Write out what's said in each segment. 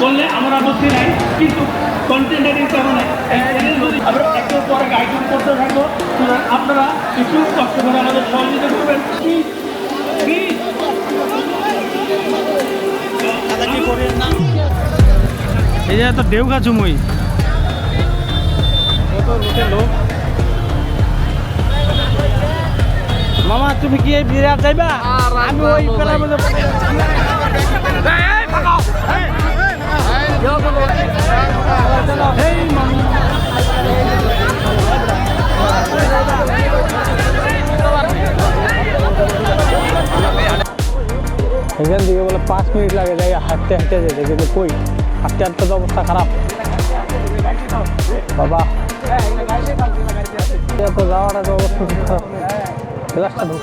করলে আমার আপত্তি নাই কিন্তু কন্টেন্টারির কারণে যদি আমরা একের পর এক আইটেম করতে থাকব সুতরাং আপনারা একটু কষ্ট করে আমাদের সহযোগিতা করবেন। এই যে এত ঢেউ খাচ্ছু মুই। লোক মামা তুমি কি এই বিরাট যাইবা? আমি ওই মামা এখান থেকে বলে পাঁচ মিনিট লাগে যাই, হাঁটতে হাঁটতে যেতে কিন্তু কই? হাঁটতে হাঁটতে তো অবস্থা খারাপ। বাবা। এত যাওয়াটা তো অবস্থা রাস্তা ঢুক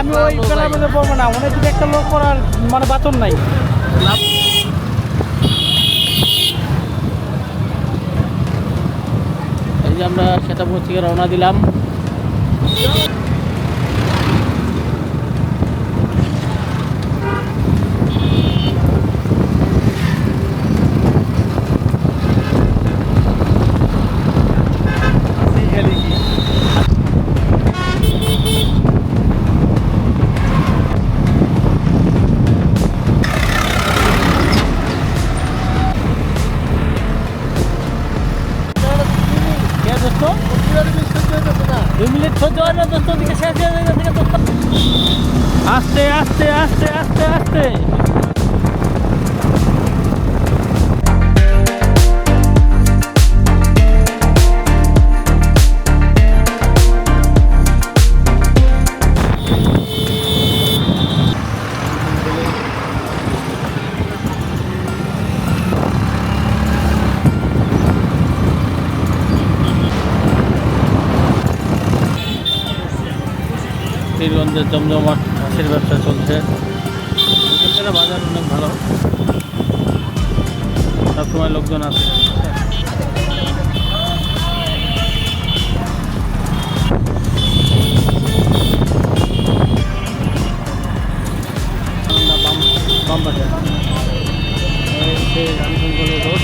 আমি ওই পেলার মধ্যে পড়ব না। অনেক দিকে একটা লোক করার মানে বাতন নাই। এই যে আমরা সেটা থেকে রওনা দিলাম। আস্তে আস্তে পীরগঞ্জের জমজমাট ভালো। সবসময় লোকজন আছে। রামজঙ্গলের রোড।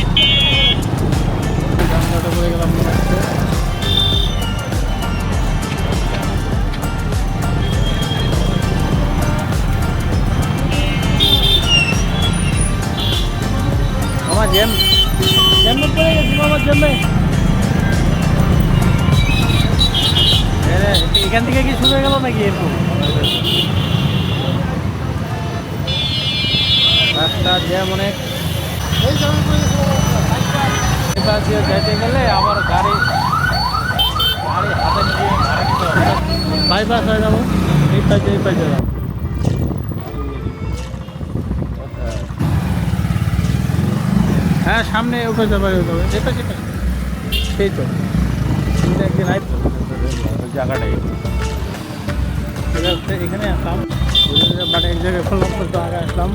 জামলাটা করে গেলাম মনে জ্যাম জ্যামে পড়ে গেছি আমার জ্যামে এখান থেকে কি শুরু হয়ে গেল নাকি এরকম? রাস্তা জ্যাম অনেক। যেতে গেলে আমার গাড়ি গাড়ি হাতে নিয়ে বাইপাস হয়ে যাব এই পাশে এই পাশে যাব হ্যাঁ সামনে ওপরে যাবে যাবে। এটা সেটা। সেই তো। এটা একদিন আইত জায়গাটাই এখানে আসলাম। বাট এক জায়গায় খুললাম তো আগে আসলাম।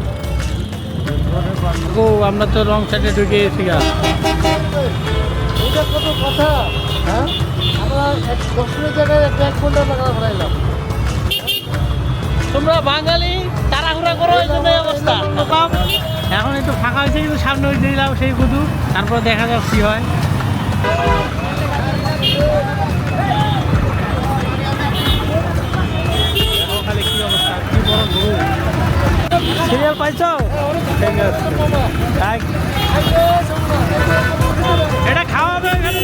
ও আমরা তো রং সাইডে ঢুকে গেছি কত কথা? হ্যাঁ? আমরা এক জায়গায় একটা এক ঘণ্টা টাকা ভরাইলাম তোমরা বাঙালি? তাড়াহুড়া করো এই জন্য এই অবস্থা। এখন একটু ফাঁকা হয়েছে কিন্তু সামনে ওই দিলাম সেই কুদু তারপর দেখা যাক কি হয়। অবস্থা সিরিয়াল পাইছো এটা খাওয়াবে এখানে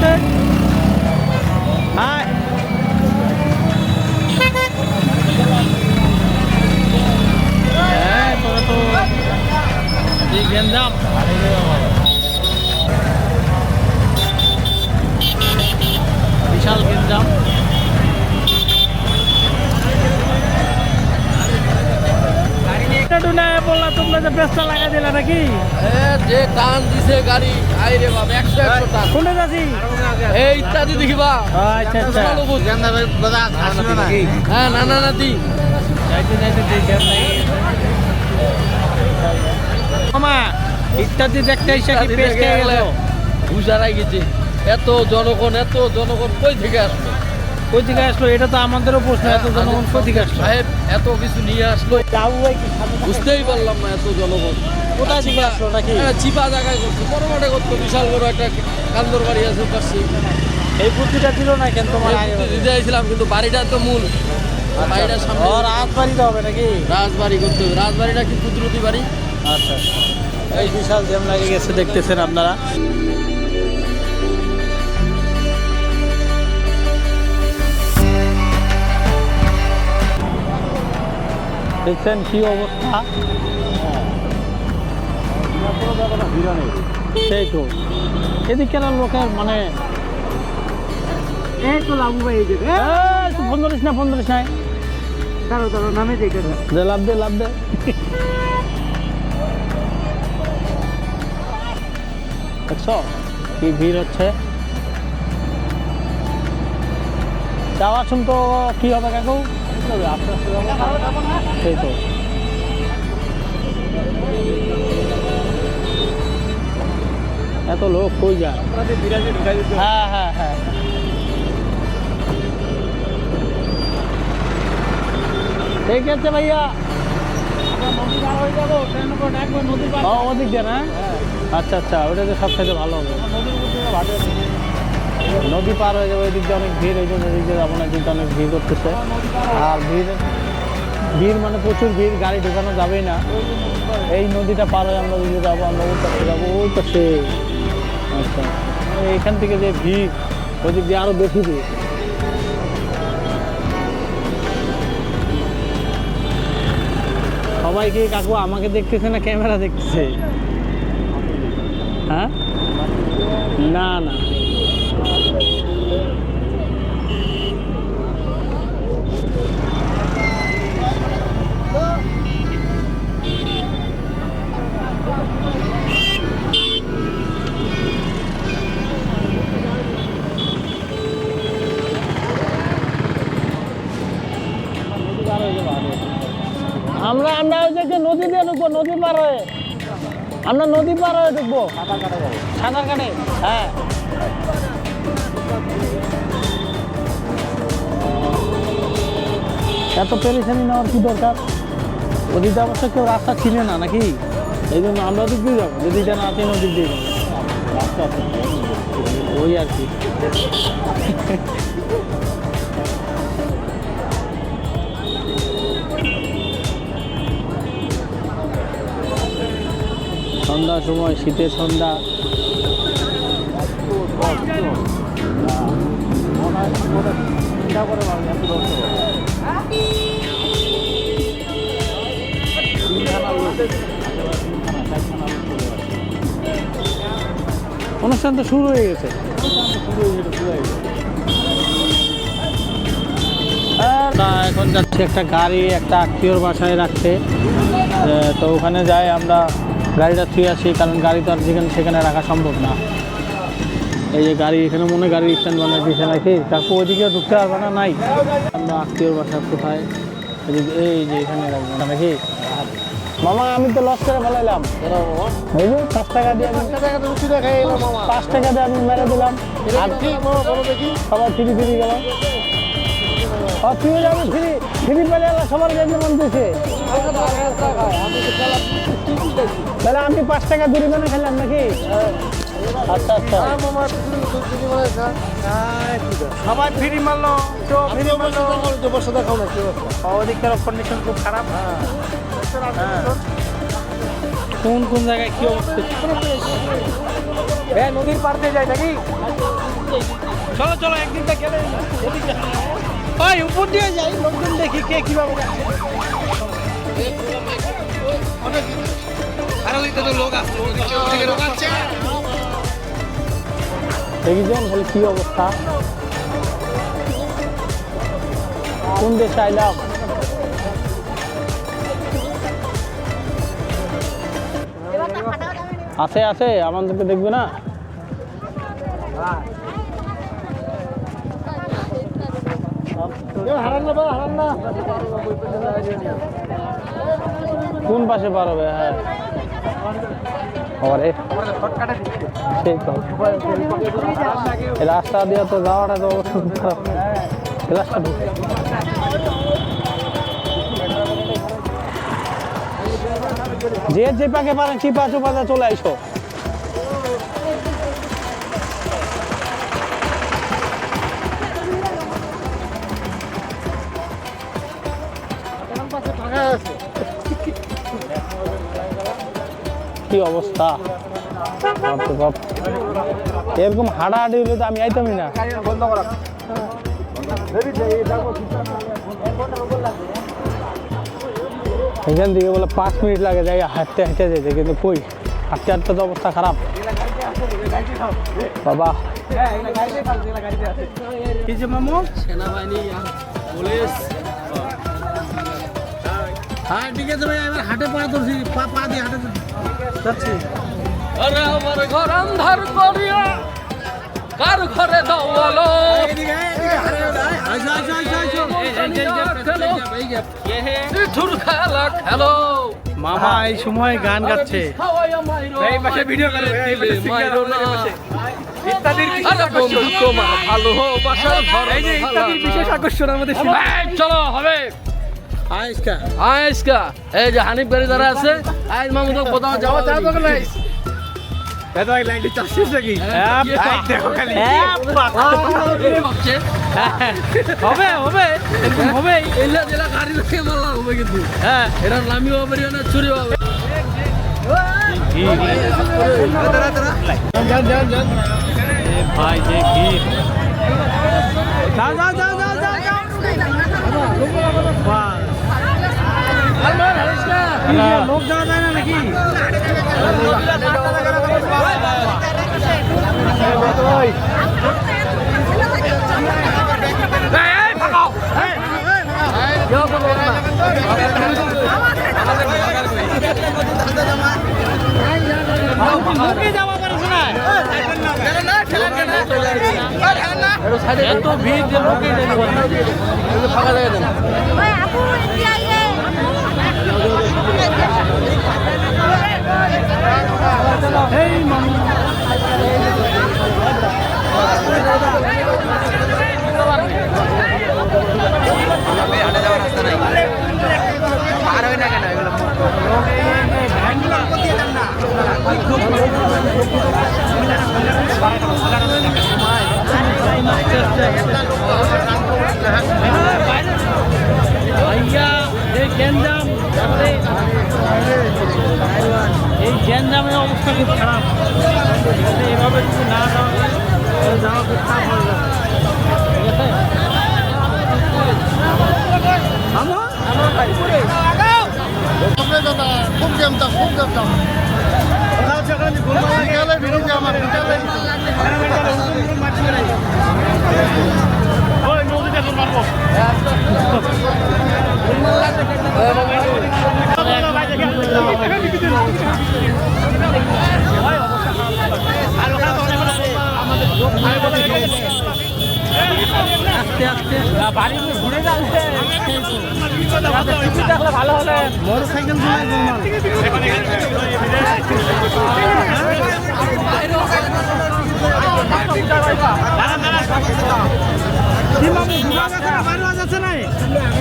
হ্যাঁ হ্যাঁ তোরা তো গেঞ্জাম বললা তোমরা যে পেস্তা লাগা দিলা নাকি যে টান দিছে গাড়ি। আই রে বাবা একশো একশো টান কোনে যাচ্ছি? এই ইত্যাদি দেখিবা আচ্ছা আচ্ছা। হ্যাঁ না না না দি যাইতে যাইতে দেখে মামা ইত্যাদি দেখতে এসে কি পেস্ট হয়ে গেল হুজারাই গেছে। এত জনগণ এত জনগণ কই থেকে আসলো? কই থেকে আসলো? এটা তো আমাদেরও প্রশ্ন এত জনগণ কই থেকে আসলো? সাহেব এত কিছু নিয়ে আসলো। বুঝতেই পারলাম না এত জনগণ। কোথায় থেকে আসলো নাকি? হ্যাঁ, চিপা জায়গায় করছে। বড় মাঠে করতো বিশাল বড় একটা কান্দর বাড়ি আছে পাশে। এই বুদ্ধিটা দিল না কেন তোমার দিতে চাইছিলাম কিন্তু বাড়িটা তো মূল। বাড়িটার সামনে রাত হবে নাকি? রাজবাড়ি করতে হবে। রাজবাড়িটা কি কুদরতি বাড়ি? আচ্ছা। এই বিশাল জ্যাম লাগে গেছে দেখতেছেন আপনারা? দেখছেন কি অবস্থা? সেই তো এদিকের লোকের মানে এই তো লাভু ভাই এই যে ফোন ধরিস না ফোন ধরিস না। দাঁড়ো দাঁড়ো নামে দেখে দে লাভ দে লাভ দে। দেখছ? কি ভিড় হচ্ছে? যাওয়ার সময় তো কি হবে কাকু? আস্তে আস্তে সেই তো। এত লোক কই যায়? হ্যাঁ হ্যাঁ হ্যাঁ। ঠিক আছে ভাইয়া। ওদিক দিয়ে আচ্ছা আচ্ছা ওটা তো সব থেকে ভালো হবে। নদী পার হয়ে যাবে ওই দিক দিয়ে অনেক ভিড় এই জন্য ওদিক দিয়ে না কিন্তু অনেক ভিড় করতেছে। আর ভিড় ভিড় মানে প্রচুর ভিড়, গাড়ি ঢোকানো যাবেই না। এই নদীটা পার হয়ে আমরা যদি যাব, আমরা ওই পাশে যাব, ওই পাশে। আচ্ছা। থেকে যে ভিড়, ওদিক দিয়ে আরও বেশি ভিড়। সবাই কি কাকু আমাকে দেখতেছে না ক্যামেরা দেখতেছে? হ্যাঁ? আমরা নদী পার হয়ে ঢুকবো। সাঁতার কাটে? হ্যাঁ। এত পেরেশানি নেওয়ার কি দরকার? ওদিকে অবশ্য কেউ রাস্তা ছিল না নাকি? এই জন্য আমরা ওদিক দিয়ে যাব যদি এটা না আছে নদীর দিয়ে যাব। রাস্তা ওই আর কি। সন্ধ্যার সময়, শীতের সন্ধ্যা। অনুষ্ঠান তো শুরু হয়ে গেছে। এখন যাচ্ছি একটা গাড়ি, একটা আত্মীয়র বাসায় রাখতে। তো ওখানে যাই আমরা। গাড়িটা থুয়ে আসি কারণ গাড়ি তো আর যেখানে সেখানে রাখা সম্ভব না। এই যে গাড়ি এখানে মনে হয় গাড়ির স্ট্যান্ড বানায় দিয়েছে নাকি? কাকু ওইদিকে ঢুকতে পারবে না নাই। আমরা আত্মীয়র বাসা কোথায়? এই যে এখানে রাখব না নাকি? মামা আমি তো লস করে ফেলাইলাম। এই যে পাঁচ টাকা দিয়ে পাঁচ টাকা দিয়ে আমি মেরে দিলাম। সবাই ফ্রি ফ্রি গেল। আর তুই যাবি ফ্রি। ফ্রি পেলে সবার মন দিছে তাহলে আমি পাঁচ টাকা জরিমানা খেলাম নাকি? আচ্ছা মামা তুমি দুধ চিনি খা সবাই ফ্রি মারলো। তো আমি তো তো বসে থাকো না কি অবস্থা কন্ডিশন খুব খারাপ। হ্যাঁ। কোন কোন জায়গায় কি অবস্থা? হ্যাঁ নদীর পার দিয়ে যায় নাকি? চলো চলো একদিনটা গেলে এদিকে। ওই উপর দিয়ে যাই লোকজন দেখি কে কীভাবে যাচ্ছে। দেখেছেন বলে কি অবস্থা। কোন দেশে আইলাম আছে আছে আমাদেরকে দেখবে না হারান না বা হারান না কোন পাশে পার হবে? হ্যাঁ। রাস্তা দিয়ে তো যাওয়াটা তো খারাপ। রাস্তা যে যে পাকে পারেন চিপা চোপাতে চলে আইসো। কি অবস্থা? এরকম হাঁটাহাঁটি হলে তো আমি আইতামই না। এখান থেকে বলে পাঁচ মিনিট লাগে যাই হাঁটতে হাঁটতে যেতে কিন্তু কই? হাঁটতে হাঁটতে তো অবস্থা খারাপ। বাবা। কি যে মামু। সেনাবাহিনী পুলিশ। হ্যাঁ ঠিক আছে ভাই এবার হাটে পা ধরছি পা পা দিয়ে হাটে যাচ্ছি আরে আমার ঘর আন্ধার করিয়া কার ঘরে খেলো মামা এই সময় গান গাচ্ছে এই পাশে ভিডিও করে ভালো বাসার ঘর এই যে ইত্যাদির বিশেষ আকর্ষণ আমাদের চলো হবে আইসকা। আজকা এই যে হানিফ গাড়ি যারা আছে কোথাও যাওয়া চায় তো হবে হবে। হবে এলা জেলা গাড়ি রেখে মারলা হবে কিন্তু। হ্যাঁ। এটা নামিও হবে না চুরি হবে। ভাই যে যাও যাও যাও যাও যাও যাও। বাহ। কি রে, লোক যাওয়া যায় না নাকি এত ভিড় যে লোকে ফাঁকা জায়গা দেন ওই গ্যাঞ্জাম তারপরে এই গ্যাঞ্জামের অবস্থা খুব খারাপ। এভাবে যদি না যাওয়া যাওয়া খুব খারাপ হয়ে যাবে। ঠিক আছে? থামো। খুব গেমটা খুব গেমটা বিকালে। ভিড়ি আমার বিকালে। আস্তে আস্তে।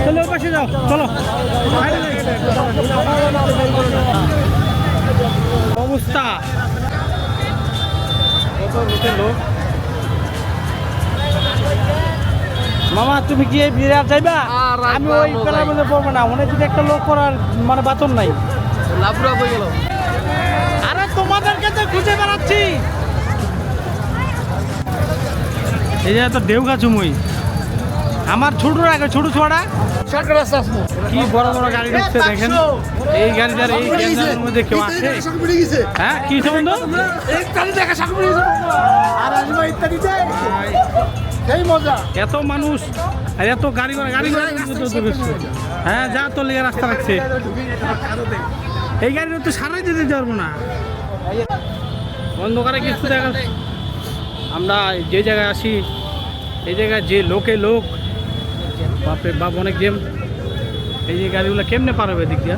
চলো পাশে যাও চলো অবস্থা। কত লোকের লোক মামা তুমি কি এই বিরাট যাইবা? আর আমি ওই পেলার মধ্যে পড়ব না মনে যদি একটা লোক করার মানে বাতন নাই। লাভরা হয়ে গেল। আরে তোমাদেরকে তো খুঁজে বেড়াচ্ছি। এই যে তো ঢেউ গাছ মই। আমার ছোট আগে ছোট ছোড়া সরকার রাস্তা আসব কি বড় বড় গাড়ি ঢুকছে দেখেন। এই গাড়িটার এই গ্যাঞ্জামের মধ্যে কেউ আছে? হ্যাঁ কি হচ্ছে বন্ধু আর আসব ইত্যাদি এত মানুষ, আর এত গাড়ি ঘোড়া গাড়ি ঘোড়া। হ্যাঁ যা তোর লেগে রাস্তা রাখছে। এই গাড়িটা তো সারাই দিতে পারব না। অন্ধকারে কিছু দেখা আমরা যে জায়গায় আসি এই জায়গায় যে লোকে লোক, বাপরে বাপ, অনেক গেম এই যে গাড়িগুলো কেমনে পার হবে দিক দিয়া?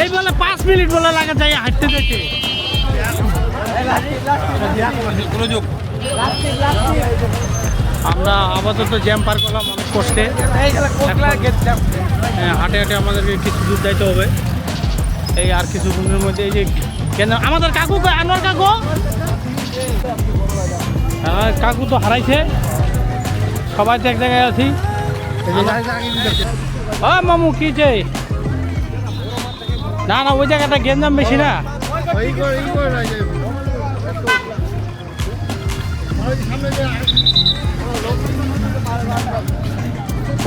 এই বলে পাঁচ মিনিট বলে লাগে যাই হাঁটতে যেতে আমরা আপাতত জ্যাম পার করলাম অনেক কষ্টে। হ্যাঁ হাঁটে হাঁটে আমাদেরকে কিছু দূর যাইতে হবে। এই আর কিছু দিনের মধ্যে এই যে কেন আমাদের কাকু কই? আনোয়ার কাকু? হ্যাঁ কাকু তো হারাইছে। সবাই তো এক জায়গায় আছি। ও মামু কি যে? না না ওই জায়গাটা গেঞ্জাম বেশি না।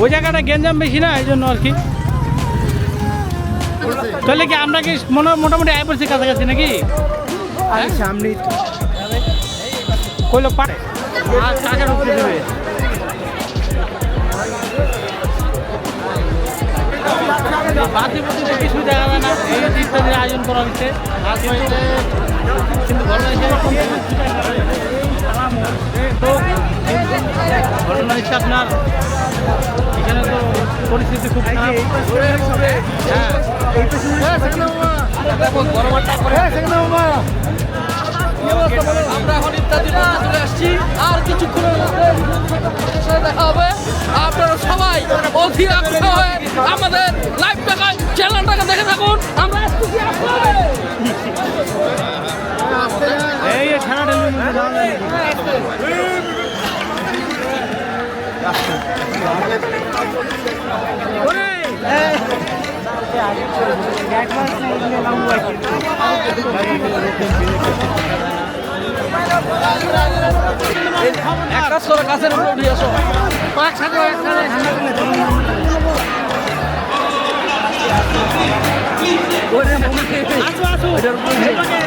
ওই জায়গাটা গেঞ্জাম বেশি না এই জন্য আর কি। তাহলে কি আমরা কি মনে- মোটামুটি আয় পড়ছি কাছাকাছি নাকি? সামনে কইলো পারে আর টাকা ঢুকতে দেবে। বাতি বুতি তো কিছু দেখা যায় না এই ইত্যাদির আয়োজন করা হয়েছে কিন্তু ঘটনা ঘটনা হচ্ছে আপনার এখানে তো পরিস্থিতি খুব খারাপ হ্যাঁ হ্যাঁ সেখানে আমরা এখন ইত্যাদি চলে আসছি। আর কিছুক্ষণের মধ্যে দেখা হবে আপনারা সবাই অধীর আগ্রহ হয়ে আমাদের লাইভ টাকায় চ্যানেলটাকে দেখে থাকুন আমরা এই ঠেলা ঠেলির মধ্যে যাওয়া যায় নাকি? ওরে! এক কাছের উপরে উঠে আসো আসো, আসো।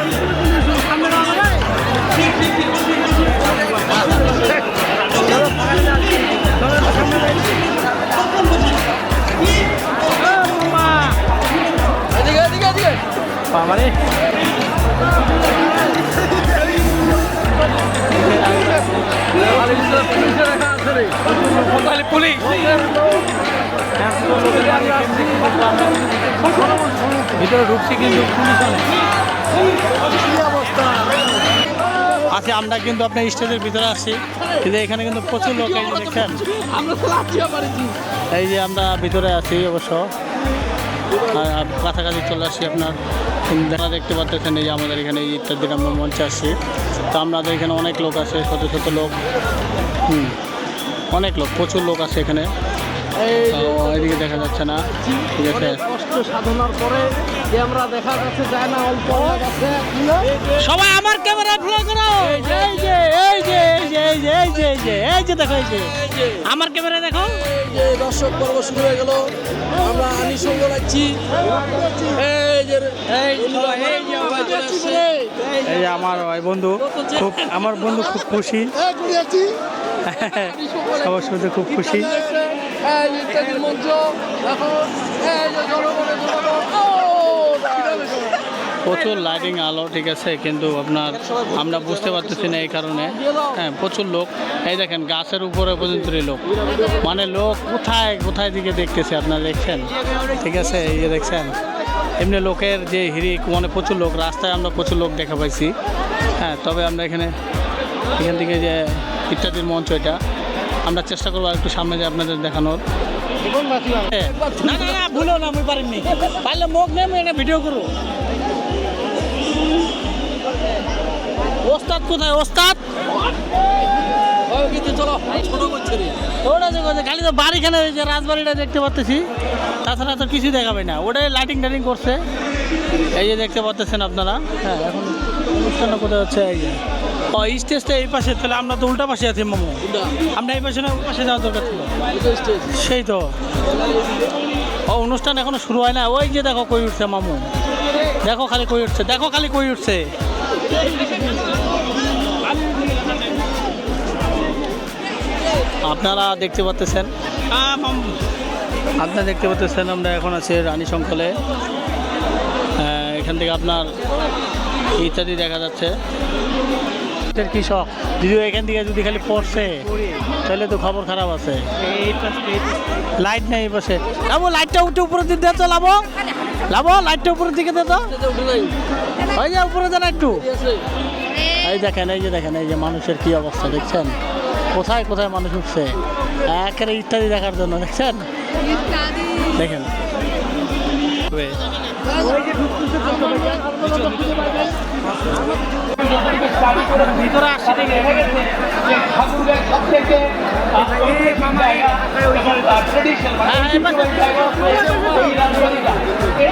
ভিতরে ঢুকছি কিন্তু পুলিশ অবস্থা আচ্ছা আমরা কিন্তু আপনার স্টেজের ভিতরে আছি। কিন্তু এখানে কিন্তু প্রচুর লোক এই দেখছেন। আমরা তো লাচিয়া পারিছি এই যে। আমরা ভিতরে আছি অবশ্য। কাছাকাছি চলে আসছি আপনার। দেখা দেখতে পাচ্ছেন এই যে আমাদের এখানে ঈদটার দিন আমরা মঞ্চে আসছি। তো আমাদের এখানে অনেক লোক আছে শত শত লোক। হুম অনেক লোক প্রচুর লোক আছে এখানে। এদিকে দেখা যাচ্ছে না ঠিক আছে। কষ্ট সাধনার পরে যে আমরা দেখা যাচ্ছে যায় না অল্প সবাই আমার ক্যামেরা ফলো করো এই যে এই যে এই যে এই যে এই যে এই যে দেখো এই যে। আমার ক্যামেরা দেখো। যে দর্শক পর্ব শুরু হয়ে গেল আমরা আনি সঙ্গ লাগছি এই যে আমার ভাই বন্ধু খুব আমার বন্ধু খুব খুশি। সবার সাথে খুব খুশি। মঞ্চ এখন এই যে জনগণের জনগণ ও প্রচুর লাইটিং আলো ঠিক আছে কিন্তু আপনার আমরা বুঝতে পারতেছি না এই কারণে। হ্যাঁ প্রচুর লোক। এই দেখেন গাছের উপরে পর্যন্ত লোক। মানে লোক কোথায় কোথায় দিকে দেখতেছে আপনারা দেখছেন? ঠিক আছে এই যে দেখছেন এমনি লোকের যে হিরিক মানে প্রচুর লোক রাস্তায় আমরা প্রচুর লোক দেখা পাইছি। হ্যাঁ তবে আমরা এখানে এখান থেকে যে ইত্যাদির মঞ্চ এটা আমরা চেষ্টা করব আর একটু সামনে যে আপনাদের দেখানোর। হ্যাঁ। না না না ভুলো না আমি পারিনি। পারলে মুখ নেই ভিডিও করব ওস্তাদ কোথায়? ওস্তাদ? খালি তো বাড়িখানে ওই যে রাজবাড়িটা দেখতে পাচ্তেছি। তাছাড়া তো কিছু দেখাবে না। ওটাই লাইটিং টাইটিং করছে। এই যে দেখতে আপনারা। হ্যাঁ এখন অনুষ্ঠানটা কোথায় হচ্ছে? এই যে। ও স্টেজটা এই পাশে। তাহলে আমরা তো উল্টা পাশে আছি মামু। আমরা এই পাশে না ওই পাশে যাওয়ার দরকার ছিল। সেই তো। ও অনুষ্ঠান এখনও শুরু হয় না। ওই যে দেখো কই উঠছে মামু। দেখো খালি কই উঠছে। দেখো খালি কই উঠছে। আপনারা দেখতে পাচ্ছেন? আপনারা দেখতে পাচ্ছেন, আমরা এখন আছি রানী সংকলে এখান থেকে আপনার ইত্যাদি দেখা যাচ্ছে। কৃষক যদিও এখান থেকে যদি খালি পড়ছে। তাহলে তো খবর খারাপ আছে। লাইট নেই এই পাশে। লাবো লাইটটা উঠে উপরের দিকে দে তো লাবো। লাবো লাইটটা উপরের দিকে দে তো ওই যে উপরে দেন একটু। এই দেখেন এই যে দেখেন এই যে মানুষের কি অবস্থা দেখছেন? কোথায় কোথায় মানুষ উঠছে? একেবারে ইত্যাদি দেখার জন্য দেখছেন? দেখেন। ভিতরে আসছে দেখা গেছে যে ঠাকুরের সব থেকে ট্রেডিশন এই রাজবাড়িটা। এই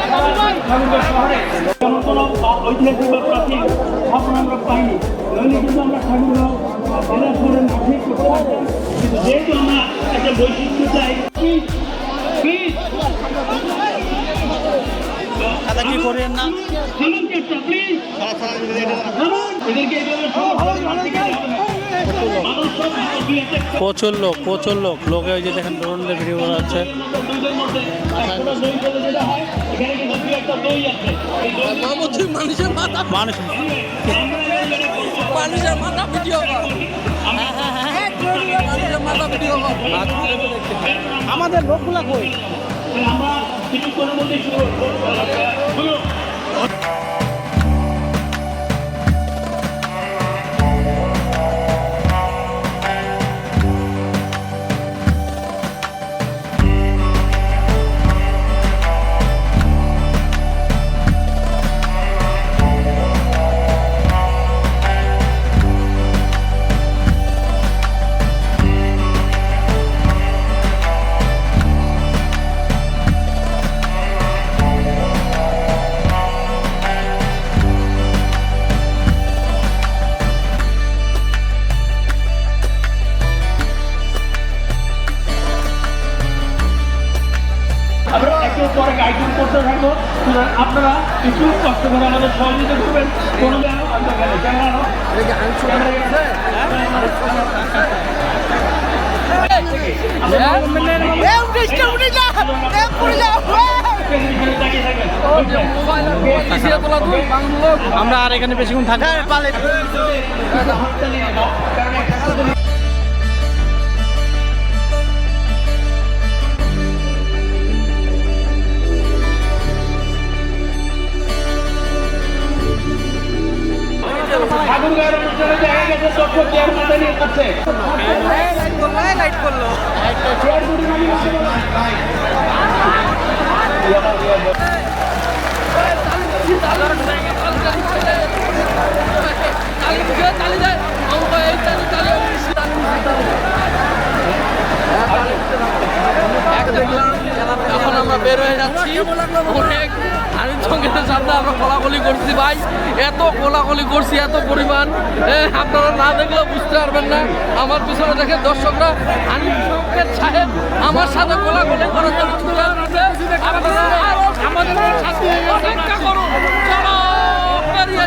ঠাকুরের শহরে কোনো কোনো ঐতিহাসিক বা প্রাচীন স্থাপনা আমরা পাইনি। নইলে কিন্তু আমরা ঠাকুর জেলা মাঠে করতে পারতাম। কিন্তু যেহেতু আমরা একটা বৈশিষ্ট্য চাই সব দুই একটা প্রচুর লোক প্রচুর লোক লোকে ওই যে দেখেন ড্রোনদের ভিডিও করা হচ্ছে হয় মানুষের মাথা মানুষের মাথা ভিডিও আমাদের লোকগুলা কই আমরা কোনো মধ্যে শুরু ঢাকার পালে লাইট করল লাইট করল। এখন আমরা বের হয়ে যাচ্ছি। অনেক সঙ্গীতের সামনে আমরা কোলাগুলি করছি ভাই। এত কোলাগুলি করছি, এত পরিমাণ। আপনারা না দেখলেও বুঝতে পারবেন না। আমার পিছনে দেখে দর্শকরা হানির সংগীত সাহেব আমার সাথে কোলাগুলি করার জন্য আমাদের সাথে অপেক্ষা করুন। বেরিয়ে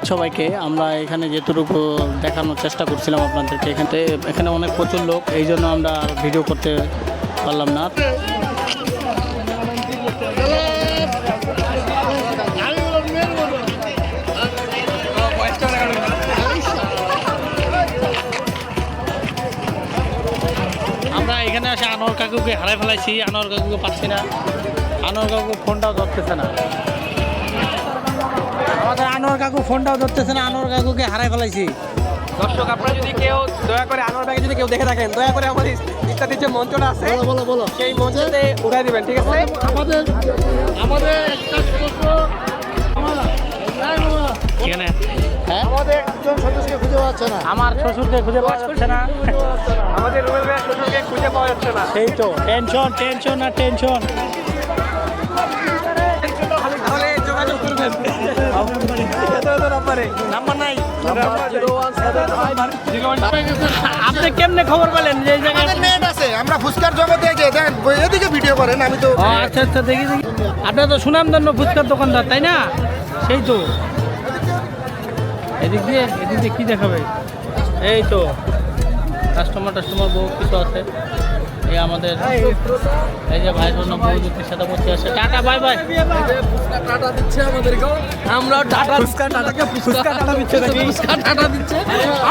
ধন্যবাদ সবাইকে। আমরা এখানে যেটুকু দেখানোর চেষ্টা করছিলাম আপনাদেরকে এখানে এখানে অনেক প্রচুর লোক, এই জন্য আমরা ভিডিও করতে পারলাম না। আমরা এখানে এসে আনোয়ার কাকুকে হারাই ফেলাইছি। আনোয়ার কাকুকে পাচ্ছি না। আনোয়ার কাকু ফোনটাও ধরতেছে না। আমাদের আনোয়ার কাকু ফোনটাও ধরতেছে না আনোয়ার কাকুকে হারাই ফেলাইছি। দর্শক আপনারা যদি কেউ দয়া করে আনোয়ার ব্যাগে যদি কেউ দেখে থাকেন দয়া করে আমাদের ইত্যাদির যে মঞ্চটা আছে বলো বলো সেই মঞ্চতে উঠাই দিবেন ঠিক আছে? আমাদের আমাদের একটা এখানে। হ্যাঁ? আমাদের একজন সদস্যকে খুঁজে পাচ্ছে না। আমার শ্বশুরকে খুঁজে পাওয়া যাচ্ছে না। আমাদের রুবেল ভাইয়ের শ্বশুরকে খুঁজে পাওয়া যাচ্ছে না। সেই তো। টেনশন টেনশন আর টেনশন আপনি কেমনে খবর পেলেন যে নেট আছে আমরা ফুচকার জগতে এদিকে ভিডিও করেন আমি তো ও আচ্ছা আচ্ছা দেখি দেখি। আপনার তো সুনামধন্য ফুচকার দোকানদার তাই না? সেই তো। এদিক দিয়ে এদিক দিয়ে কী দেখাবে? এই তো। কাস্টমার টাস্টমার বহু কিছু আছে। এই আমাদের এই যে ভাই বোন বৌদির সাথে বসে টাটা, বাই বাই। টাটা দিচ্ছে আমরা টাটা ফুচকা টাটাকে ফুচকা টাটা দিচ্ছে ফুচকা টাটা দিচ্ছে।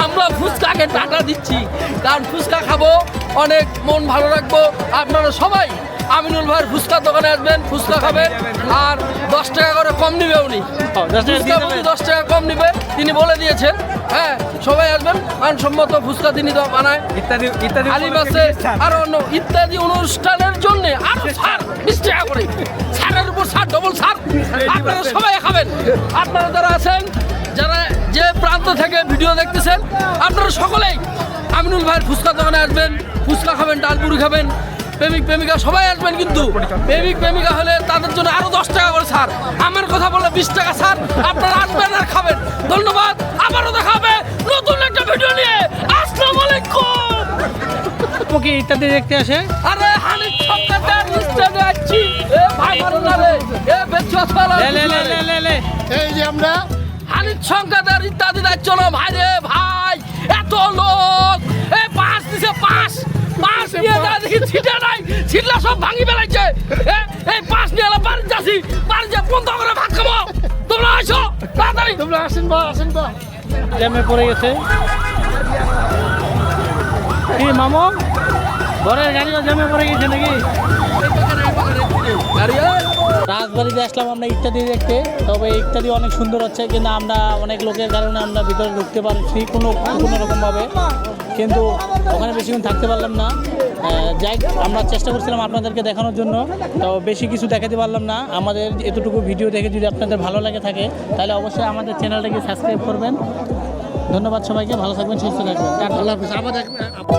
আমরা ফুচকাকে টাটা দিচ্ছি। কারণ ফুচকা খাব, অনেক মন ভালো রাখব। আপনারা সবাই আমিনুল ভাইয়ের ফুচকার দোকানে আসবেন ফুচকা খাবেন আর দশ টাকা করে কম নিবে উনি। দশ টাকা ফুচকা কম নিবে তিনি বলে দিয়েছেন হ্যাঁ সবাই আসবেন মানসম্মত ফুচকা তিনি তো বানায়। ইত্যাদি ইত্যাদি আলিম আছে আর অন্য ইত্যাদি অনুষ্ঠানের জন্য আরও ছাড় বিশ টাকা করে ছাড়ের উপর ছাড় ডবল ছাড়। আপনারা সবাই খাবেন। আপনারা যারা আছেন যারা যে প্রান্ত থেকে ভিডিও দেখতেছেন আপনারা সকলেই আমিনুল ভাইয়ের ফুচকা দোকানে আসবেন ফুচকা খাবেন ডালপুরি খাবেন প্রেমিক প্রেমিকা সবাই আসবেন কিন্তু। প্রেমিক প্রেমিকা হলে তাদের জন্য আরও দশ টাকা করে ছাড়। আমার কথা বলে বিশ টাকা ছাড় আপনারা আসবেন আর খাবেন। ধন্যবাদ আবারও দেখা হবে নতুন একটা ভিডিও নিয়ে। আসসালামু আলাইকুম। কি ইত্যাদি দেখতে আসে? আরে হানিফ সরকার এ ভাই মারো না রে। এ লে লে লে লে এই যে আমরা। হানিফ সংকাদের ইত্যাদি যাচ্ছ না ভাই রে ভাই এত লোক। এ পাঁচ দিছে পাঁচ পাঁচ নিয়ে যা দেখি ছিটে নাই ছিটলা সব ভাঙি ফেলাইছে। এই পাঁচ নিয়ে এলাম বাড়ি যাচ্ছি বাড়ি যা বন্ধ করে ভাত খাব। তোমরা আসো তাড়াতাড়ি। তোমরা আসেন বা আসেন বা। জ্যামে পড়ে গেছে। কি মামু? ঘরের গাড়িও জ্যামে পড়ে গেছে নাকি। রাজবাড়িতে আসলাম আমরা ইত্যাদি দেখতে। তবে ইত্যাদি অনেক সুন্দর হচ্ছে কিন্তু আমরা অনেক লোকের কারণে আমরা ভিতরে ঢুকতে পারছি কোনো কোনো রকমভাবে। কিন্তু ওখানে বেশিক্ষণ থাকতে পারলাম না। যাই আমরা চেষ্টা করছিলাম আপনাদেরকে দেখানোর জন্য, তো বেশি কিছু দেখাতে পারলাম না। আমাদের এতটুকু ভিডিও দেখে যদি আপনাদের ভালো লাগে থাকে, তাহলে অবশ্যই আমাদের চ্যানেলটাকে সাবস্ক্রাইব করবেন। ধন্যবাদ সবাইকে, ভালো থাকবেন, সুস্থ থাকবেন। আল্লাহ হাফিজ, আবার